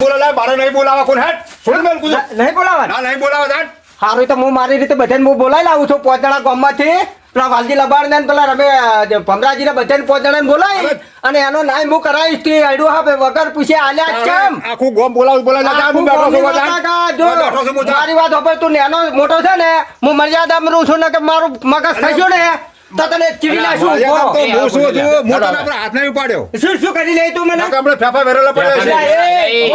બોલાય મારે નહીં બોલાવા કોણ હેડ? છોડ મેલ કુદો. નહીં બોલાવા? ના નહીં બોલાવા હેડ. હારું તો હું મારી રીતે બધાને હું બોલાવી લાવું છું પાંચ ગામમાંથી. પેલા વાલજી લબાડ ને પેલા રમે ભમરાજી ને બધાને જણા બોલાવી. અને એનો નામ હું કરાવીશ તે આડું હા વગર પૂછે આલ્યા કેમ? આખું ગોમ બોલાવું બોલાય ના હું બેઠો છું જો, બેઠો છું હું મારી વાત હોભળ, તું નેનો મોટો છે ને હું છું ને કે મારું મગજ થઈશું ને? તને નાખું તો હું શું છું હું તને આપણે હાથ નહીં ઉપાડ્યો. શું શું કરી લે તું મને? આપણે ફેફા વેરેલા પડ્યા છે. અલ્યા, એ, એ,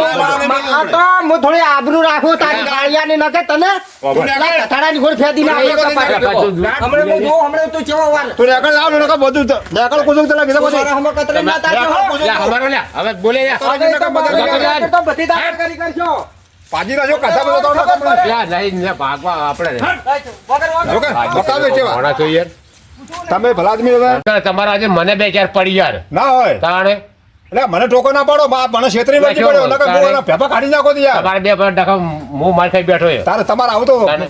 આ તો હું થોડી આબરૂ રાખું તારી ગાળિયાની નકે તને? કથાડાની ઘોડ ફેંદીને આપણે કપાટ નાખો. હું જોઉં, હમણાં તું ચેવો વાર. તું નેકળ લાવ નકર બધું આગળ કુદું તને કીધું બધું મારા હમણાં કતરી ના તારજો, હો. લ્યા, હવે બોલે લ્યા. તો હવે તો તો બધી તાકાત કરી કરશો. પાજી નાખજો કાઢા બધો તો ખબર નહીં, ભાગવા આપણે. વગર વગર. બતાવે કેવા મોણા છો યાર. તમે ભલા આદમી હવે તમારા આજે મને બે ચાર પડી યાર. ના હોય. તાણે? એટલે મને ટોકો ના પાડો બાપ મને છેતરી નથી પડ્યો? નકર હું એના કાઢી નાખો તો યાર. તમારે બે પર ડખા હું માર ખાઈ બેઠો તારે તમારે આવતો તો તાણે?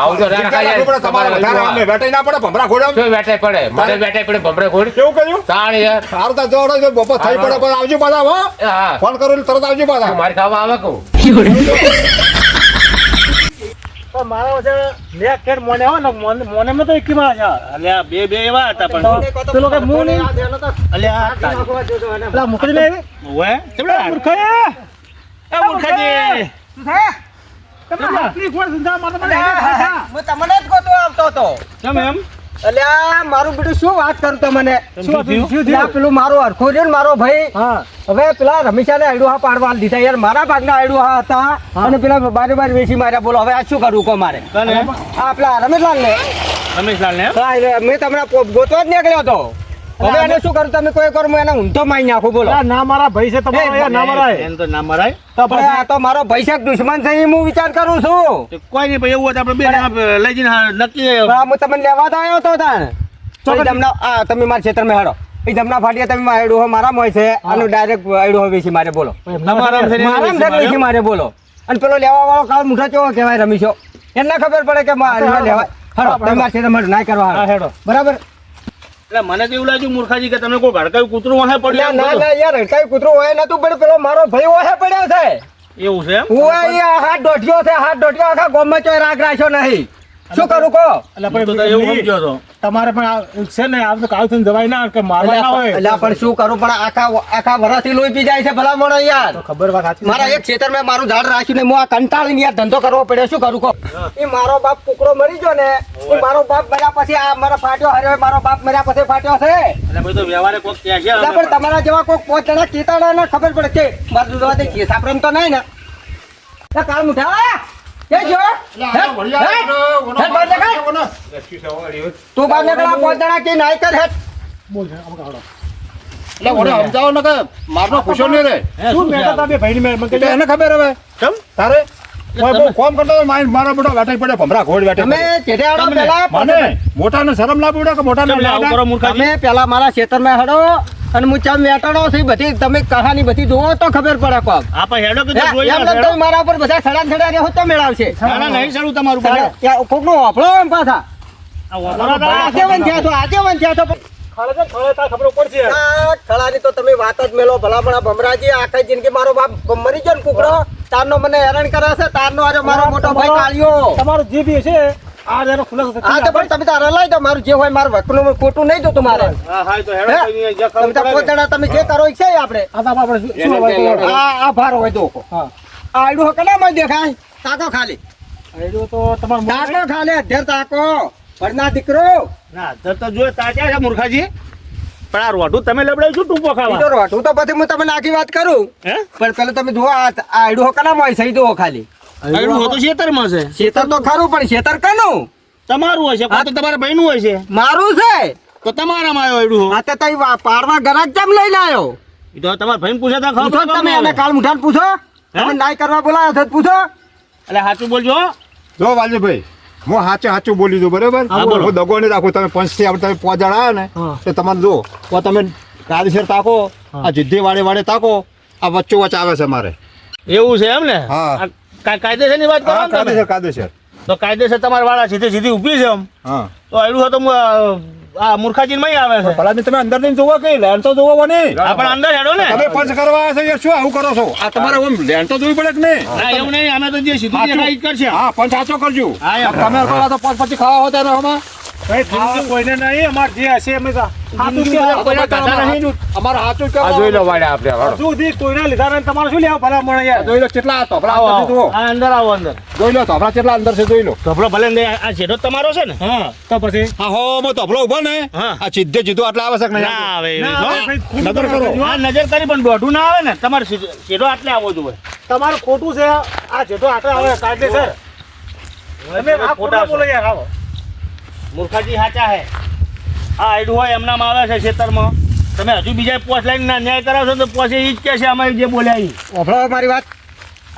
આવું તો ના ચિંતા રખાય રાખવી પડે, તમારે વધારે અમે વેટાઈ ના પડે ભમરા ખોડા શું વેટાય પડે? મને વેટાય પડે ભમરે ખોડ. કેવું કર્યું? તાણ યાર. સારું તાર જોડો જો બપોર થઈ પડે પણ આવજો પાછા હો. હા. ફોન કરું તરત આવજો પાછા. મારે ખાવા આવે કહું. પણ મારા વચ્ચે બે ખેડ મોને હોય ને મોને મોને માં તો એકી માં છે. અલ્યા બે બે એવા હતા પણ પેલો કે મું નહીં? અલ્યા આ તારી. નાખવા જોજો એને. પેલા મુકડી ને ઓએ ચમડા મૂર્ખાએ એ મૂર્ખાજી મારતો મને હું તમને જ ગોતો આવતો હતો. કેમ એમ? અલ્યા મારું બેટું શું વાત કરું તમને શું થયું? પેલું મારો હરખો રહ્યો ને મારો ભાઈ. હા. હવે પેલા રમેશાને આયડું હા પાડવા દીધા યાર. મારા ભાગના આયડું હા હતા. અને પેલા બારે બાર વેચી માર્યા. બોલો હવે આ શું કરવું કો મારે? હા પેલા રમેશલાલ ને રમેશલાલ ને હા, મેં તમને ગોતવા જ નીકળ્યો હતો. હવે એને શું કરું? તમે કોઈ કરો? હું એને ઊંધો મારી નાખું બોલો. ના મારા ભાઈ છે તમારો ના મરાય એમ તો ના મરાય તો આ તો મારો પૈસા દુશ્મન છે એ હું વિચાર કરું છું. કોઈ નહીં ભાઈ એવું આપણે બે લઈ જઈને નક્કી હું તમને લેવા તો આવ્યો હતો તાણ. તો તમને આ તમે મારા ક્ષેત્રમાં હેડો. એ જમના ફાટિયા તમે આયડું હોય મારા હોય છે. અને ડાયરેક્ટ આયડું હોય છે મારે બોલો. તમારા છે છે મારે. બોલો. અને પેલો લેવા વાળો કાળ મુઠા કેવો કહેવાય રમીશો? એને ખબર પડે કે મારે હા, લેવા હડો તમે મારા ક્ષેત્રમાં ના કરવા હેડો. બરાબર? એટલે મને તો એવું લાગ્યું મૂર્ખાજી કે તમે કોઈ ઘડકાયું કૂતરું વાહે પડ્યું ના ના યાર ઘડકાયું કૂતરું હોય નતું પણ પેલો મારો ભાઈ ઓહે પડ્યો છે. એવું છે એમ? હું અહીંયા હાથ દોઢ્યો છે હાથ દોઢ્યો આખા ગામમાં ચોય રાખ રાખ્યો નહીં. શું કરું કો એટલે તો એવું સમજ્યો હતો તમારે પણ છે ને આમ તો કાલ થઈને જવાય ના કે મારવા ના હોય. એટલે પણ શું કરું? પણ આખા આખા વરસથી લોહી પી જાય છે ભલા મોણો યાર ખબર વાત સાચી મારા એક ખેતર મેં મારું ઝાડ રાખ્યું ને હું આ કંટાળીને યાર ધંધો કરવો પડ્યો શું કરું કો એ મારો બાપ કુકરો મરી ગયો ને એ મારો બાપ મર્યા પછી આ મારો ફાટ્યો હર્યો મારો બાપ મર્યા પછી ફાટ્યો છે. એટલે ભાઈ તો વ્યવહારે કોક ત્યાં છે એટલે પણ તમારા જેવા કોઈ પોત જણા કેતાડા ને ખબર પડે છે મારું દૂધ દે કે સાપરમ તો નહીં ને. કાલ કાળ મુઠા તું બહાર નીકળ, જણા કે નાઈ કર હેટ. એટલે ઓને સમજાવો ને કે મારનો ખુશો નહીં રે. શું બેઠા હતા બે ભાઈની મેળ? મને એને ખબર હવે. કેમ? તારે? કોમ કરતો માઇન્ડ મારો બેટો વેટે પડે ભમરા ઘોડ વેટે અમે. ચેડે આડો પેલા મને મોટાને શરમ ના પડે કે મોટાને કેમ લે કરો મૂર્ખા અમે પેલા મારા ખેતરમાં હડો અને હું ચામ વેટાડો છું બધી તમે કહાની બધી જોવો તો ખબર પડે કોક. આપા હેડો કે જોઈ એમ તો મારા ઉપર બધા સડા સડા રહો તો મેળવશે ના, ના, નહીં સડું તમારું પર કોક નો કોકનો વાપરો એમ પાછા. આજે વન થયા તો આજે વન થયા તો ખબર પડશે આ ખળાની તો તમે વાત જ મેલો ભલા પણ ભમરાજી આખા જિંદગી મારો બાપ મરી જાય ને કુકડો. તારનો મને હેરાન કરે છે તારનો આજે મારો મોટો ભાઈ કાળિયો. તમારો જે બી છે આ જેનો ખુલાસો થશે. હા તો પણ તમે તારે લઈ દો મારું જે હોય મારું વકનું ખોટું નહીં જોતું મારે. હા હા તો હેડો હે? કોઈ જે તમે ખબર તો પડે પોત જણા તમે જે કરો છે આપણે. આ તો આપણે શું- શું આ આ ભાર હોય તો હા. આ આયડું કનામાં દેખાય? તાકો ખાલી. હેડો તો તમારું તાકો ખાલી અધેર તાકો ભરના દીકરો. ના તો તો જો તાક્યા છે મૂર્ખાજી? પણ આ રોઢું તમે લબડાવ્યું શું ટૂંપો ખાવા. તો રોટું તો પછી હું તમને આખી વાત કરું. હે? પણ પેલું તમે જુઓ આ આ આયડું કનામાં હોય સહી જુઓ ખાલી. આયડું હોતું શેતરમાં છે. શેતર તો ખરું પણ શેતર કનું? તમારું હશે આ તો તમારા ભાઈનું હોય છે. મારું છે? તો તમારામાં આવ્યો આયડું આ તો તઈ પારવા પાડવા ગરાક કેમ લઈને આવ્યો એ તો તમારા ભાઈને પૂછે તો ખાવ તમે એને કાલ મુઠાન પૂછો. તમે નાઈ કરવા બોલાયો છો તો પૂછો. એટલે સાચું બોલજો હો. જો વાલજીભાઈ હું સાચે સાચું બોલી દઉં બરાબર? હું દગો નહીં રાખું તમે પંચથી આપણે તમે પાંચ જણા આવ્યા ને તો તમારે જો તો તમે કાયદેસર તાકો આ જીદ્દી વાળે વાળે તાકો આ વચ્ચો વચ્ચ આવે છે મારે. એવું છે એમ ને? હા. આ કા- કાયદેસરની વાત કરો કાયદેસર કાયદેસર. તો કાયદેસર તમારા વાળા સીધી સીધી ઊભી છે એમ. હા. તો એનું તો આ મૂર્ખાજી માં આવે છે. ભલા તમે અંદર જઈને જોવો કઈ લેન્ડ તો જોવો નહીં? આ પણ અંદર હેડો ને. તમે પંચ કરવા આવ્યા છો શું આવું કરો છો? આ તમારે ઓમ લેન્ડ તો જોવી પડે કે નહીં? ના એવું નહીં અમે તો જે સીધું કરશે. હા પંચ સાચો કરજો. હા, તમે તો પંચ પછી ખાવા હોતા રહો હમણાં કોઈને નહીં અમાર જે હશે અમે કે અમારે હાથું આ જોઈ લો. વાડે આપણે. હજુ સુધી કોઈના લીધા નહીં તમારે શું લેવા ભલા મળે યાર જોઈ લો કેટલા તોફલા આવો, છે. આવો. આ અંદર આવો અંદર જોઈ લો તોફલા કેટલા અંદર છે જોઈ લો કપડો ભલે ને આ શેઠો તમારો છે ને હા તો પછી હા હો મો તોફલો ઊભો ને હા. આ સીધે સીધું આટલા આવશ્યક નહીં ના આવે એવી ના, તો. નજર કરો. હા નજર કરી પણ દોઢું ના આવે ને તમારે જેટો આટલે આવો જોઈએ તમારું ખોટું છે આ શેઠો આટલે આવે કાયદેસર તમે આ ખોટા બોલો યાર આવો મૂર્ખાજી સાચા હે. આ આયડું હોય એમનામાં આવે છે ખેતરમાં. તમે હજુ બીજા પોસ લાઈન ના ન્યાય કરાવશો તો પોસે એ જ કે છે અમે જે બોલ્યા એ ઓફળો મારી વાત.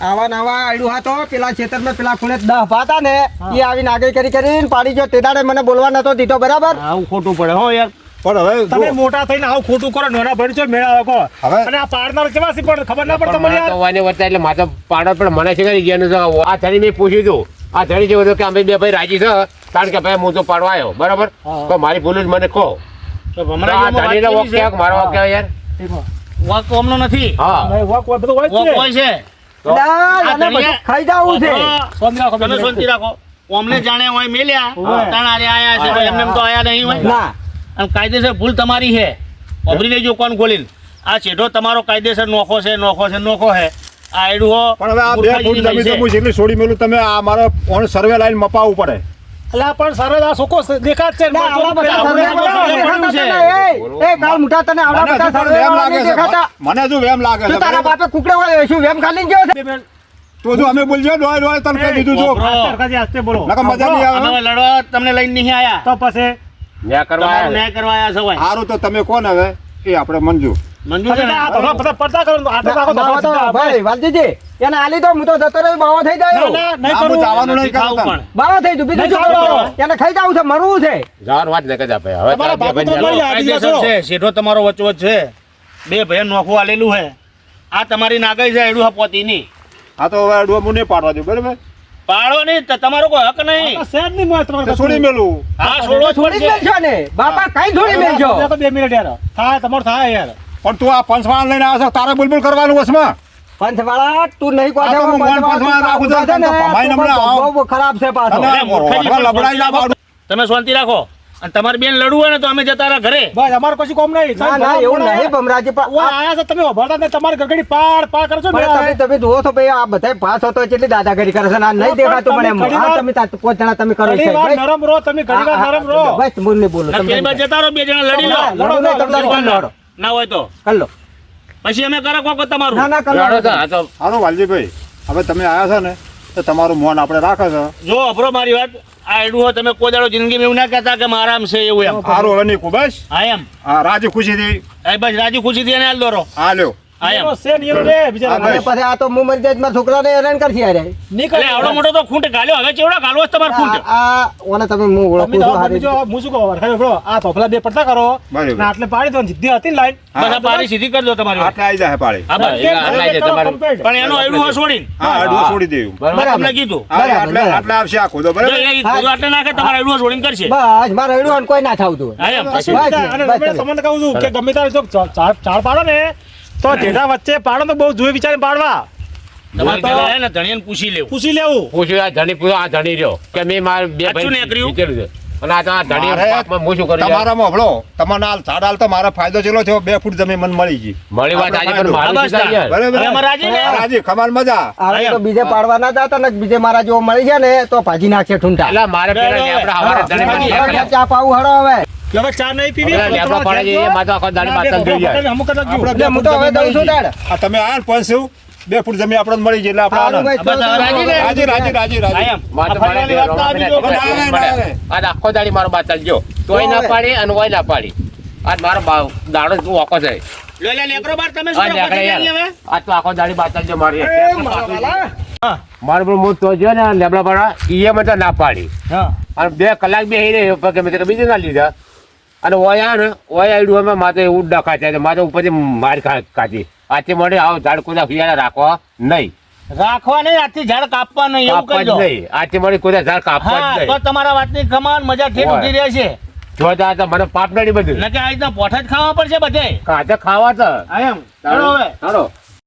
આવા નવા આયડું હતો પેલા ખેતરમાં પેલા ખૂણે દહ પાતા ને એ આવીને આગળ કરી કરીને પાડી જો. તે દાડે મને બોલવા નતો દીધો બરાબર? આવું ખોટું પડે હો યાર. પણ હવે તમે મોટા થઈને આવું ખોટું કરો નાના ભણી છો મેળા લોકો હવે અને આ પાડનાર કેવા છે પણ ખબર ના પડે તમને મને યાર. વાને વચ્ચે એટલે માતા પાડો પણ મને છે કે ગયા આ થઈને મેં પૂછ્યું હતું આ ધણી જેવું હતું કે અમે બે ભાઈ રાજી છે કારણ કે ભાઈ હું તો પાડવા આવ્યો બરાબર? તો મારી ભૂલ જ મને કહો. ધણીનો વોક ક્યાંક મારો વોક ક્યાં યાર? વોક કોમનો નથી. હા. વાક વાક બધું હોય છે. ખાઈ જવું છે. શાંતિ રાખો, ઓમને જાણે હોય મેલ્યા. હોય. આયા છે એમને એમ તો આયા નહીં હોય. ના. અને કાયદેસર ભૂલ તમારી છે. અભરી લેજો કોણ ખોલીને. આ છેઠો તમારો કાયદેસર નોખો છે નોખો છે નોખો છે. આ આયડું હો. પણ હવે આ બે ફૂટ જમીન તો હું જેટલી છોડી મેલું તમે આ મારે ઓન સર્વે લાઈન મપાવવું પડે. એટલે આ પણ સરસ આ સોકો દેખાત છે. ના, આવડા બધા સર્વે આપણે છે. એ, એ, કાળ મુઠા તને આવડા મને બધા સર્વે વેમ લાગે છે? મને હજુ વેમ લાગે છે? તારા? બાપે કુકડે હોય શું વેમ ખાલી ગયો છે? તો જો અમે બોલજો ડોય ડોય તને કહી દીધું જો. વાપરો. સરકારજી આસ્તે બોલો. નકર મજા નહીં અમે આવે લડવા તમને લઈને નહીં આયા. તો પછી? ન્યાય કરવા ન્યાય કરવા આયા સવાય સારું તો તમે કોણ હવે? એ આપણે મંજૂર મંજૂર છે ને આ તો બધા પડતા કરો આ તો આખો બાવા તો, ધંધો ભાઈ વાલજીજી એને આલી તો હું તો જતો રહ્યો બાવો થઈ ના, જાય. ના, નહીં આમ કરું. જવાનું નહીં નથી ખાવું કરતા પણ. બાવો થઈ જુ બીજું નહીં શું ખાવું. કરવાનું? એને ખાઈ જવું છે મરવું છે. જવાનું વાત નહીં કરતા ભાઈ. હવે તમારા વચવચ છે. બે ભાઈ નોખું આલેલું છે. આ તમારી નાગાઈ છે એડું પોતી ની આ તો હવે હું પાડવા દઉં બરાબર? પાડો નહીં તમારો કોઈ હક નહીં. આ શેર નહીં તમારે છોડી મેલું. હા છોડો છોડી જ પડશે. ને. બાપા કઈ છોડી મેલજો. તો બે મિનિટ યાર. થાય તમારો થાય યાર. પણ તું આ પંચવાણ લઈને આવે છે તારે બુલબુલ કરવાનું વસમાં? પંચવાળા તું નહીં પંચવાળા. બહુ ખરાબ છે પાછો. તમે શાંતિ રાખો. અને તમારે બેન લડવું હોય ને તો અમે જતા રહ્યા ઘરે. બસ અમારે કશું કોમ નહીં. ના ના એવું નહીં ભમરાજી આયા છે તમે ઊભા હતા ને તમારી ગગડી પાડ પાડ કરશો ને તમે તમે જુઓ છો ભાઈ આ બધા પાસ હતો એટલે દાદાગીરી કરે છે ને આ નહીં દેખાતું પણ એમ આ તમે પાંચ જણા તમે કરો છો નરમ રહો તમે ઘડી નરમ રહો. બસ હું બોલો તમે જતા રહો બે જણા લડી લો. ના, લડો. લડો. ના હોય તો? કર લો. પછી અમે કરો કોક તમારું. ના ના કરો તો. હાલો વાલજીભાઈ હવે તમે આવ્યા છો ને તો તમારું મોન આપણે રાખે છે. જો અભરો મારી વાત આ એડું હોય તમે કોઈ દાડો જિંદગીમાં એવું ના કહેતા કે મારા આમ છે એવું એમ. સારું હવે નહીં બસ હા એમ. હા રાજી ખુશીથી. એ બસ રાજી ખુશીથી એને હાલ દોરો. હા લ્યો હા એમ એનો છે ને એનો લે બિચારા હા, અને પછી આ તો હું મરી જાય મારા છોકરાને હેરાન કરશે યાર. નીકળ આવડો મોટો તો ખૂંટ ગાલ્યો. હવે ચેવડો ગાલવો છે ખૂંટ? આ આ ઓને તમે હું ઓળખું છું હારી બીજો હું શું કહું આ તોફલા બે પડતા કરો. આટલે પાડી દો જીદ્દી હતી લાઈન. બસ આ પાડી સીધી કરી દો તમારી આટલે આવી જાય પાળી હા બસ એ આટલા જ તમારું. પણ એનો એડું છોડીને હા અડવું છોડી દેવું બરાબર બરાબર. તમને કીધું. આટલે આટલે આવશે આખું તો બરાબર? એ આટલે નાખે તમારે એડું છોડીને કરશે? બસ મારે એડું કોઈ ના થાવતું હા એમ. બસ, અને બસ, તમે તમને કહું છું કે ગમે તારે જો ઝાડ પાડો ને તો જેઠા વચ્ચે પાડો તો બહુ જોઈ વિચારી પાડવા. તમારે પેલા હે ને ધણીયાને પૂછી લેવું. પૂછી લેવું. પૂછ્યું આ ધણી પૂછ્યો આ ધણી રહ્યો. કે મેં મારા બે ભાઈ વિચાર્યું છે. અને આ આ ધણી પાકમાં હું શું કરું યાર? તમારામાં હભળો હાલ હાલ તો મારો ફાયદો ચેલો થયો બે ફૂટ જમીન મને મળી ગઈ. મળી વાત આજે પણ મારું રાજી? મજા. તો બીજે પાડવા ના જતા ને બીજે મારા જેવો મળી ગયા ને તો ભાજી નાખશે ઠૂંઠા. એટલે મારે પેલા. હવારે ધણી. ચા પાવું હળો હવે. હવે ચા નહીં પીવી? લેબડા પાડે છે, એમાં તો આખો દાડી બાતલ થઈ જાય. અમુક જ લાગ્યું. હું તો હવે દઉં છું તાડ આ તમે આયા ને પંચ બે ફૂટ જમીન આપણે મળી જાય એટલે આપણે રાજી રાજી રાજી રાજી તો આ તો આખો દાડી મારો બાતલ જો તોય ના પાડી અને ઓય ના પાડી. આજ મારો બા- દાડો જ ઓકો છે. લે લે લેકરો બાર તમે શું નીકળે પકડી યાર. હવે આજ તો આખો દાડી બાતલ જો મારી પણ હું. તો જો ને લેબડા પાડા ઈએ મને તો ના પાડી. હા. અને બે કલાક બે રહી પગે મેં બીજું ના લીધા. અને ઓય ને ઓય આડું અમે માથે એવું ડખા છે. માથે ઉપરથી માર કાઢી આથી મળે આવો ઝાડ કુદા રાખવા નહીં. રાખવા નહીં આથી ઝાડ કાપવા નહીં એવું કહી દો નહીં. આથી મળે કુદા ઝાડ કાપવા નહીં. તો તમારા વાતની કમાન મજા ઠેઠ. ઉઠી રહે છે જો જા તો મને પાપ નડી બધું. નકે આ રીતના પોઠા જ ખાવા પડશે બધે? કાતે ખાવા તો. એમ. ચાલો હવે. હાલો